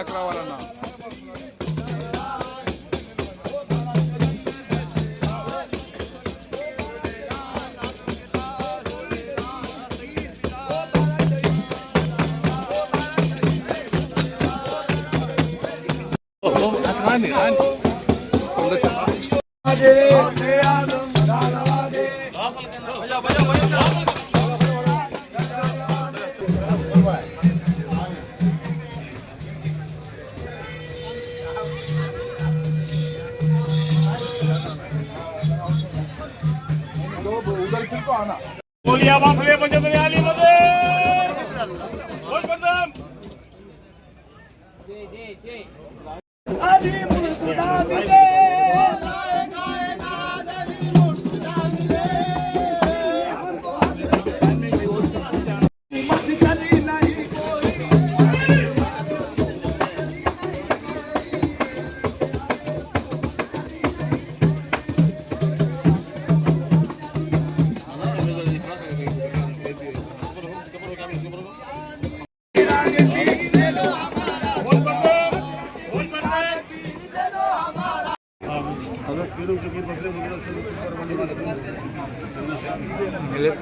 Back రావాలన్నా. Animos da vida! సోనీ candidate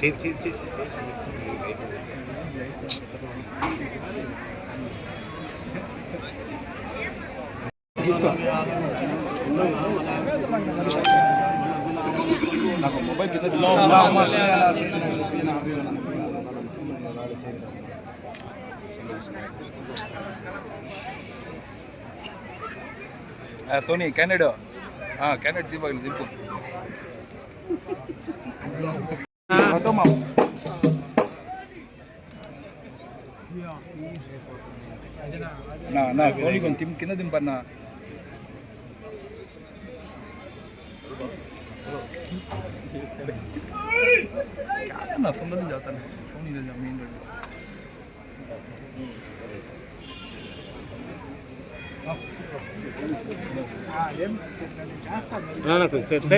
చేతి దింపగలి Ah, Sony, Canadá. Ah, Canadá, tipo el tipo. Toma. No, no, Sony con Tim, ¿qué no te?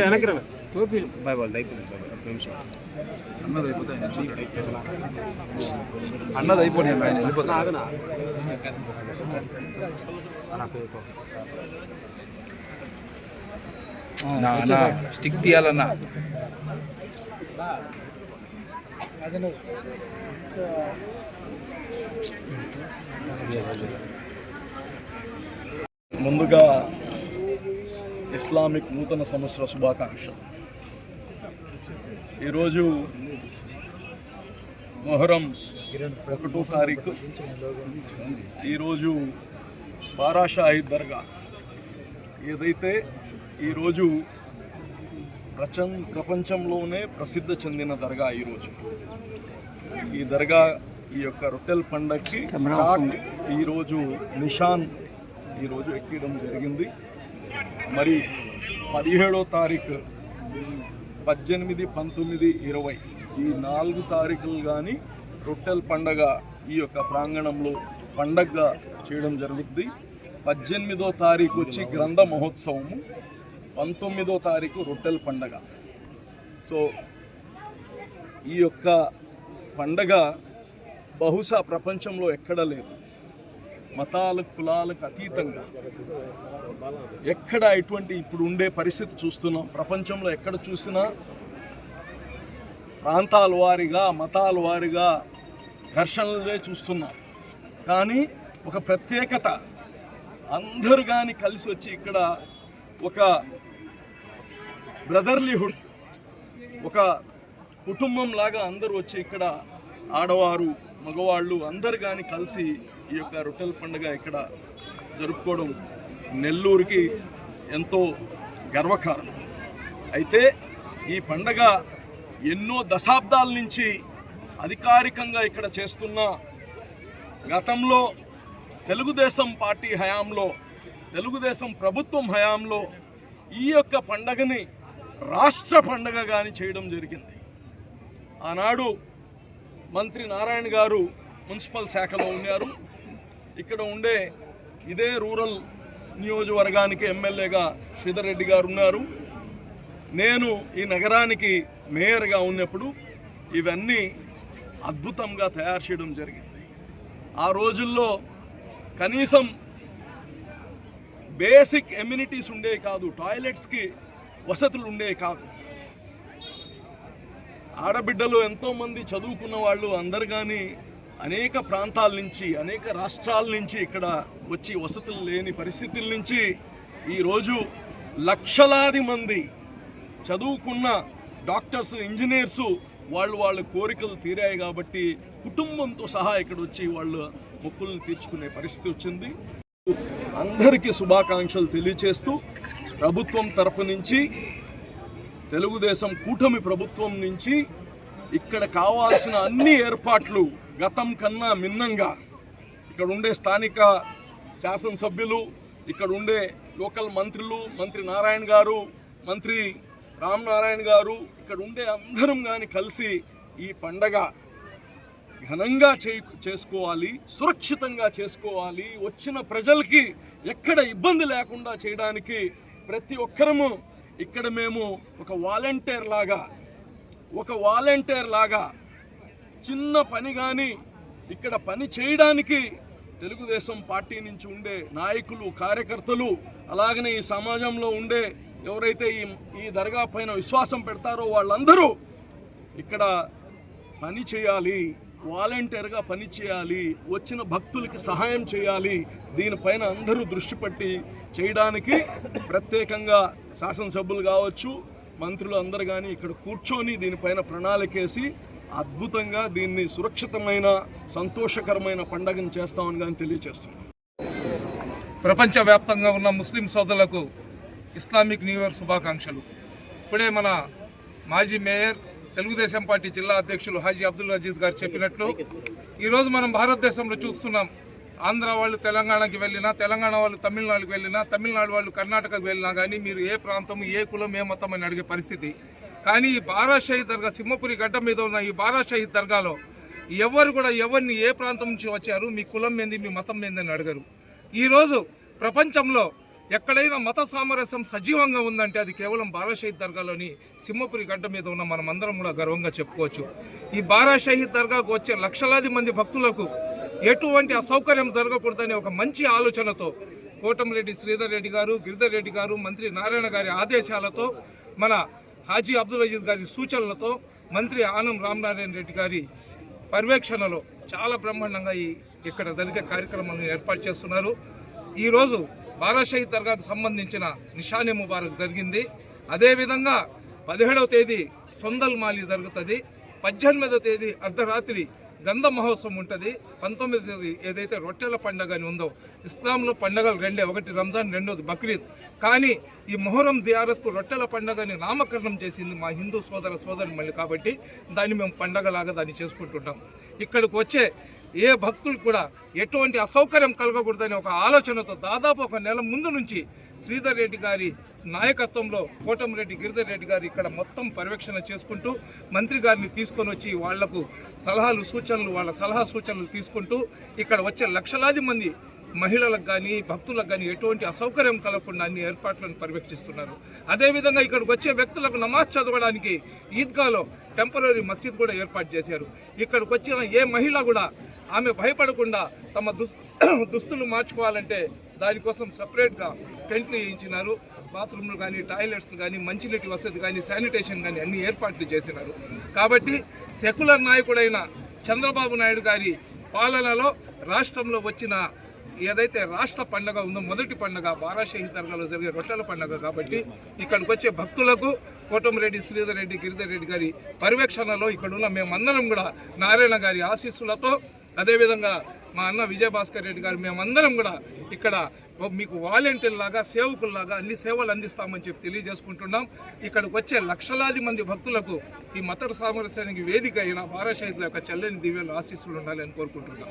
వెనక్కి రానా boy ball అయిపోయింది boy boy. ఒక నిమిషం అన్నది అయిపోతాయి అన్నది అయిపోయి ఆయన వెళ్ళిపోతా నా నా స్టిక్ తీయాలన్నా ముందుగా ఇస్లామిక్ నూతన సంవత్సర శుభాకాంక్షలు. ఈరోజు మొహరం ఒకటో తారీఖు. ఈరోజు బారాషాహి దర్గా. ఏదైతే ఈరోజు ప్రచం ప్రపంచంలోనే ప్రసిద్ధి చెందిన దర్గా ఈరోజు. ఈ దర్గా ఈ యొక్క రొట్టెల పండగకి స్టార్ట్ ఈరోజు నిషాన్ ఈరోజు ఎక్కడం జరిగింది. మరి పదిహేడో తారీఖు పద్దెనిమిది పంతొమ్మిది ఇరవై ఈ నాలుగు తారీఖులు కానీ రొట్టెల పండగ ఈ యొక్క ప్రాంగణంలో పండగగా చేయడం జరుగుద్ది. పద్దెనిమిదో తారీఖు వచ్చి గ్రంథ మహోత్సవము. పంతొమ్మిదో తారీఖు రొట్టెల పండగ. సో ఈ యొక్క పండగ బహుశా ప్రపంచంలో ఎక్కడ లేదు. మతాలకు కులాలకు అతీతంగా. ఎక్కడ ఎటువంటి ఇప్పుడు ఉండే పరిస్థితి చూస్తున్నాం. ప్రపంచంలో ఎక్కడ చూసినా ప్రాంతాల వారిగా మతాల వారిగా ఘర్షణలే చూస్తున్నాం. కానీ ఒక ప్రత్యేకత. అందరు కానీ కలిసి వచ్చి ఇక్కడ ఒక బ్రదర్లీహుడ్ ఒక కుటుంబం లాగా అందరూ వచ్చి ఇక్కడ ఆడవారు మగవాళ్ళు అందరు కానీ కలిసి ఈ యొక్క రొట్టెల పండుగ ఇక్కడ జరుపుకోవడం నెల్లూరుకి ఎంతో గర్వకారణం. అయితే ఈ పండగ ఎన్నో దశాబ్దాల నుంచి అధికారికంగా ఇక్కడ చేస్తున్న గతంలో తెలుగుదేశం పార్టీ హయాంలో తెలుగుదేశం ప్రభుత్వం హయాంలో ఈ యొక్క పండగని రాష్ట్ర పండగ కానీ చేయడం జరిగింది. ఆనాడు మంత్రి నారాయణ గారు మున్సిపల్ శాఖలో ఉన్నారు. ఇక్కడ ఉండే ఇదే రూరల్ నియోజకవర్గానికి ఎమ్మెల్యేగా శ్రీధర్ రెడ్డి గారు ఉన్నారు. నేను ఈ నగరానికి మేయర్గా ఉన్నప్పుడు ఇవన్నీ అద్భుతంగా తయారు చేయడం జరిగింది. ఆ రోజుల్లో కనీసం బేసిక్ ఎమ్యూనిటీస్ ఉండే కాదు టాయిలెట్స్కి వసతులు ఉండే కాదు. ఆడబిడ్డలు ఎంతోమంది చదువుకున్న వాళ్ళు అందరు కానీ అనేక ప్రాంతాల నుంచి అనేక రాష్ట్రాల నుంచి ఇక్కడ వచ్చి వసతులు లేని పరిస్థితుల నుంచి ఈరోజు లక్షలాది మంది చదువుకున్న డాక్టర్స్ ఇంజనీర్సు వాళ్ళు వాళ్ళ కోరికలు తీరాయి కాబట్టి కుటుంబంతో సహా ఇక్కడ వచ్చి వాళ్ళు మొక్కులను తీర్చుకునే పరిస్థితి వచ్చింది. అందరికీ శుభాకాంక్షలు తెలియచేస్తూ ప్రభుత్వం తరపు నుంచి తెలుగుదేశం కూటమి ప్రభుత్వం నుంచి ఇక్కడ కావాల్సిన అన్ని ఏర్పాట్లు గతం కన్నా మిన్నంగా ఇక్కడ ఉండే స్థానిక శాసనసభ్యులు ఇక్కడ ఉండే లోకల్ మంత్రులు మంత్రి నారాయణ గారు మంత్రి రామ్ నారాయణ గారు ఇక్కడ ఉండే అందరం కానీ కలిసి ఈ పండగ ఘనంగా చే చేసుకోవాలి సురక్షితంగా చేసుకోవాలి. వచ్చిన ప్రజలకి ఎక్కడ ఇబ్బంది లేకుండా చేయడానికి ప్రతి ఒక్కరము ఇక్కడ మేము ఒక వాలంటీర్ లాగా ఒక వాలంటీర్ లాగా చిన్న పని కానీ ఇక్కడ పని చేయడానికి తెలుగుదేశం పార్టీ నుంచి ఉండే నాయకులు కార్యకర్తలు అలాగనే ఈ సమాజంలో ఉండే ఎవరైతే ఈ ఈ దర్గా పైన విశ్వాసం పెడతారో వాళ్ళందరూ ఇక్కడ పని చేయాలి. వాలంటీర్గా పని చేయాలి వచ్చిన భక్తులకి సహాయం చేయాలి దీనిపైన అందరూ దృష్టి పెట్టి చేయడానికి ప్రత్యేకంగా శాసనసభ్యులు కావచ్చు మంత్రులు అందరు కానీ ఇక్కడ కూర్చొని దీనిపైన ప్రణాళికేసి అద్భుతంగా దీన్ని సురక్షితమైన సంతోషకరమైన పండగను చేస్తామని కానీ తెలియజేస్తున్నాం ప్రపంచవ్యాప్తంగా ఉన్న ముస్లిం సోదరులకు ఇస్లామిక్ న్యూ ఇయర్ శుభాకాంక్షలు. ఇప్పుడే మన మాజీ మేయర్ తెలుగుదేశం పార్టీ జిల్లా అధ్యక్షులు హాజీ అబ్దుల్ అజీజ్ గారు చెప్పినట్లు ఈరోజు మనం భారతదేశంలో చూస్తున్నాం. ఆంధ్ర వాళ్ళు తెలంగాణకి వెళ్ళినా తెలంగాణ వాళ్ళు తమిళనాడుకి వెళ్ళినా తమిళనాడు వాళ్ళు కర్ణాటకకు వెళ్ళినా కానీ మీరు ఏ ప్రాంతం ఏ కులం ఏ మతం అని అడిగే పరిస్థితి. కానీ ఈ బారాషాహి దర్గా సింహపురి గడ్డ మీద ఉన్న ఈ బారాషాహి దర్గాలో ఎవరు కూడా ఎవరిని ఏ ప్రాంతం నుంచి వచ్చారు మీ కులం ఏంది మీ మతం ఏందని అడగరు. ఈరోజు ప్రపంచంలో ఎక్కడైనా మత సామరస్యం సజీవంగా ఉందంటే అది కేవలం బారాషహీద్ దర్గాలోని సింహపురి గడ్డ మీద ఉన్న మనం అందరం కూడా గర్వంగా చెప్పుకోవచ్చు. ఈ బారాషహీద్ దర్గాకు వచ్చే లక్షలాది మంది భక్తులకు ఎటువంటి అసౌకర్యం జరగకూడదనే ఒక మంచి ఆలోచనతో కోటంరెడ్డి శ్రీధర్ రెడ్డి గారు గిరిధర్ రెడ్డి గారు మంత్రి నారాయణ గారి ఆదేశాలతో మన హాజీ అబ్దుల్ అజీజ్ గారి సూచనలతో మంత్రి ఆనం రామనారాయణ రెడ్డి గారి పర్యవేక్షణలో చాలా బ్రహ్మాండంగా ఈ ఇక్కడ జరిగే కార్యక్రమాలను ఏర్పాటు చేస్తున్నారు. ఈరోజు బారాషహీ దర్గాకు సంబంధించిన నిషానే ముబారక్ జరిగింది. అదేవిధంగా పదిహేడవ తేదీ సొందల్ మాలి జరుగుతుంది. పద్దెనిమిదవ తేదీ అర్ధరాత్రి గంధ మహోత్సవం ఉంటుంది. పంతొమ్మిది తేదీ ఏదైతే రొట్టెల పండగ అని ఉందో ఇస్లాంలో పండగలు రెండే ఒకటి రంజాన్ రెండోది బక్రీద్. కానీ ఈ మొహరం జియారత్కు రొట్టెల పండగని నామకరణం చేసింది మా హిందూ సోదర సోదరి మళ్ళీ కాబట్టి దాన్ని మేము పండగలాగా దాన్ని చేసుకుంటుంటాం. ఇక్కడికి వచ్చే ఏ భక్తులు కూడా ఎటువంటి అసౌకర్యం కలగకూడదనే ఒక ఆలోచనతో దాదాపు ఒక నెల ముందు నుంచి శ్రీధర్ రెడ్డి గారి నాయకత్వంలో కోటమిరెడ్డి గిరిధర్ రెడ్డి గారు ఇక్కడ మొత్తం పర్యవేక్షణ చేసుకుంటూ మంత్రి గారిని తీసుకొని వచ్చి వాళ్ళకు సలహాలు సూచనలు వాళ్ళ సలహా సూచనలు తీసుకుంటూ ఇక్కడ వచ్చే లక్షలాది మంది మహిళలకు కానీ భక్తులకు కానీ ఎటువంటి అసౌకర్యం కలగకుండా అన్ని ఏర్పాట్లను పర్యవేక్షిస్తున్నారు. అదేవిధంగా ఇక్కడికి వచ్చే వ్యక్తులకు నమాజ్ చదవడానికి ఈద్గాలో టెంపరీ మసీద్ కూడా ఏర్పాటు చేశారు. ఇక్కడికి వచ్చిన ఏ మహిళ కూడా ఆమె భయపడకుండా తమ దుస్తులు మార్చుకోవాలంటే దానికోసం సపరేట్గా టెంట్లు వేయించినారు. బాత్రూమ్లు కానీ టాయిలెట్స్ కానీ మంచినీటి వసతి కానీ శానిటేషన్ కానీ అన్ని ఏర్పాట్లు చేసినారు. కాబట్టి సెక్యులర్ నాయకుడైన చంద్రబాబు నాయుడు గారి పాలనలో రాష్ట్రంలో వచ్చిన ఏదైతే రాష్ట్ర పండగ ఉందో మొదటి పండగ బారాషహి దర్గాలో జరిగే రొట్టెల పండగ కాబట్టి ఇక్కడికి వచ్చే భక్తులకు కోటమిరెడ్డి శ్రీధర్ రెడ్డి గిరిధర్ రెడ్డి గారి పర్యవేక్షణలో ఇక్కడ ఉన్న మేమందరం కూడా నారాయణ గారి ఆశీస్సులతో అదేవిధంగా మా అన్న విజయభాస్కర్ రెడ్డి గారు మేమందరం కూడా ఇక్కడ మీకు వాలంటీర్లాగా సేవకుల్లాగా అన్ని సేవలు అందిస్తామని చెప్పి తెలియజేసుకుంటున్నాం. ఇక్కడికి వచ్చే లక్షలాది మంది భక్తులకు ఈ మత సామరస్యానికి వేదిక అయిన బారాషహీద్ల యొక్క చల్లని దివ్యాలు ఆశీస్సులు ఉండాలని కోరుకుంటున్నాం.